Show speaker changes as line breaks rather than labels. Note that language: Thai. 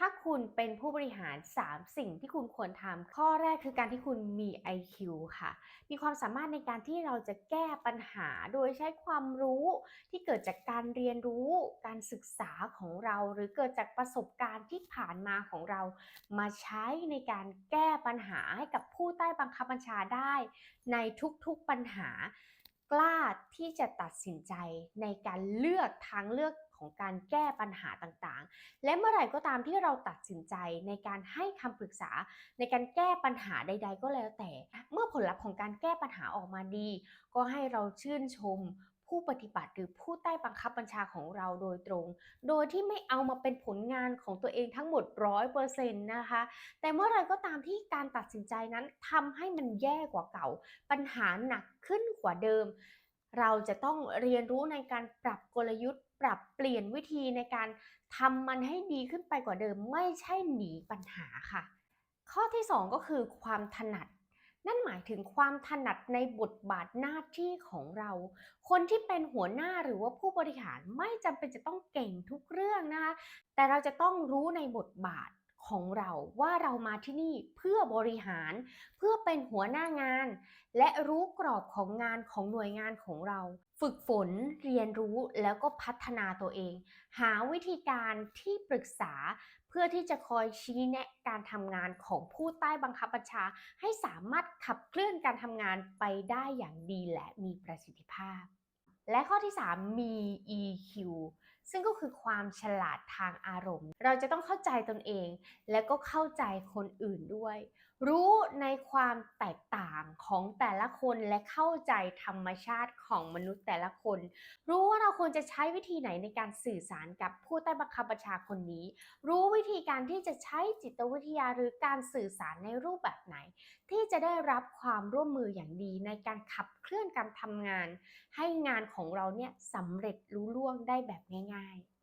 ถ้าคุณเป็นผู้บริหาร 3 สิ่งที่คุณควรทำข้อแรกคือการที่คุณมี IQ ค่ะ มีความสามารถในการที่เราจะแก้ปัญหาโดยใช้ความรู้ที่เกิดจากการเรียนรู้ การศึกษาของเรา หรือเกิดจากประสบการณ์ที่ผ่านมาของเรา มาใช้ในการแก้ปัญหาให้กับผู้ใต้บังคับบัญชาได้ ในทุกๆปัญหา กล้าที่จะตัดสินใจในการเลือกทางเลือกของการแก้ปัญหาต่างๆ และเมื่อไหร่ก็ตามที่เราตัดสินใจในการให้คำปรึกษาในการแก้ปัญหาใด ๆ ก็แล้วแต่ เมื่อผลลัพธ์ของการแก้ปัญหาออกมาดี ก็ให้เราชื่นชม ผู้ปฏิบัติหรือผู้ใต้บังคับบัญชาของเราโดยตรง โดยที่ไม่เอามาเป็นผลงานของตัวเองทั้งหมด100%นต์นะคะ แต่เมื่อไรก็ตามที่การตัดสินใจนั้นทำให้มันแย่กว่าเก่า ปัญหาหนักขึ้นกว่าเดิม เราจะต้องเรียนรู้ในการปรับกลยุทธ์ ปรับเปลี่ยนวิธีในการทำมันให้ดีขึ้นไปกว่าเดิม ไม่ใช่หนีปัญหาค่ะ ข้อที่ 2 ก็คือความถนัด นั่นหมายถึงความถนัดในบทบาทหน้าที่ของเรา คนที่เป็นหัวหน้าหรือว่าผู้บริหารไม่จำเป็นจะต้องเก่งทุกเรื่องนะคะ แต่เราจะต้องรู้ในบทบาท ของเราว่าเรามาที่นี่เพื่อบริหารเพื่อเป็นหัวหน้างาน และรู้กรอบของงานของหน่วยงานของเรา ฝึกฝนเรียนรู้แล้วก็พัฒนาตัวเอง หาวิธีการที่ปรึกษาเพื่อที่จะคอยชี้แนะการทำงานของผู้ใต้บังคับบัญชา ให้สามารถขับเคลื่อนการทำงานไปได้อย่างดีและมีประสิทธิภาพ และข้อที่ 3 มี EQ ซึ่งก็คือความฉลาดทางอารมณ์ เราจะต้องเข้าใจตนเอง และก็เข้าใจคนอื่นด้วย รู้ในความแตกต่างของแต่ละคนและเข้าใจธรรมชาติของมนุษย์แต่ละคน รู้ว่าเราควรจะใช้วิธีไหนในการสื่อสารกับผู้ใต้บังคับบัญชาคนนี้ รู้วิธีการที่จะใช้จิตวิทยาหรือการสื่อสารในรูปแบบไหน ที่จะได้รับความร่วมมืออย่างดีในการขับเคลื่อนการทำงาน ให้งานของเราเนี่ยสำเร็จรุ่ล่วงได้แบบง่ายๆ